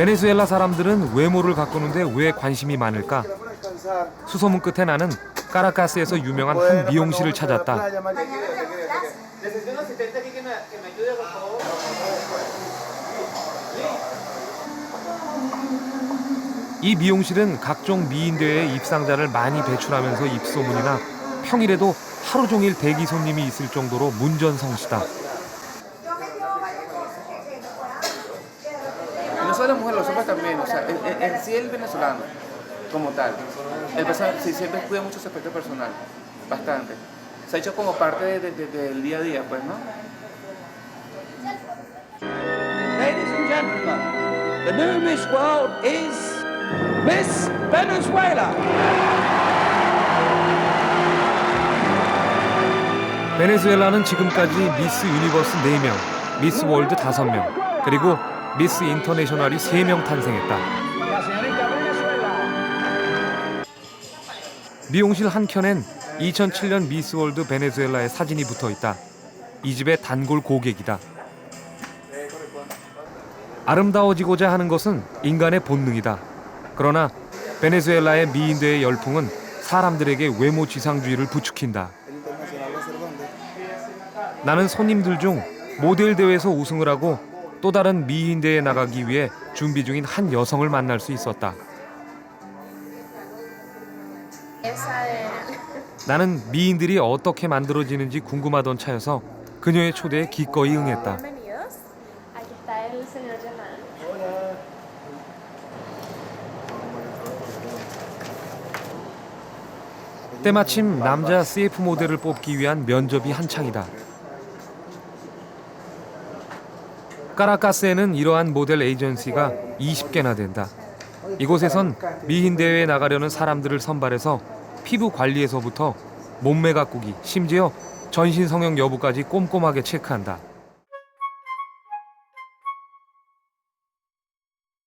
베네수엘라 사람들은 외모를 가꾸는데 왜 관심이 많을까? 수소문 끝에 나는 까라카스에서 유명한 한 미용실을 찾았다. 이 미용실은 각종 미인대회 입상자를 많이 배출하면서 입소문이나 평일에도 하루 종일 대기 손님이 있을 정도로 문전성시다. Y no solo la mujer, los hombres también, o sea, en, en- en sí el venezolano, como tal. El venezolano sí, siempre cuida mucho su aspecto personal, bastante. Se ha hecho como parte de- de- de- del día a día, pues, ¿no? Ladies and gentlemen, the new Miss World is Miss Venezuela. 베네수엘라는 지금까지 미스 유니버스 4명, 미스 월드 5명, 그리고 미스 인터내셔널이 3명 탄생했다. 미용실 한 켠엔 2007년 미스 월드 베네수엘라의 사진이 붙어 있다. 이 집의 단골 고객이다. 아름다워지고자 하는 것은 인간의 본능이다. 그러나 베네수엘라의 미인대의 열풍은 사람들에게 외모 지상주의를 부추긴다. 나는 손님들 중 모델 대회에서 우승을 하고 또 다른 미인 대회에 나가기 위해 준비 중인 한 여성을 만날 수 있었다. 나는 미인들이 어떻게 만들어지는지 궁금하던 차여서 그녀의 초대에 기꺼이 응했다. 때마침 남자 CF 모델을 뽑기 위한 면접이 한창이다. 까라카스에는 이러한 모델 에이전시가 20개나 된다. 이곳에선 미인 대회에 나가려는 사람들을 선발해서 피부 관리에서부터 몸매 가꾸기, 심지어 전신 성형 여부까지 꼼꼼하게 체크한다.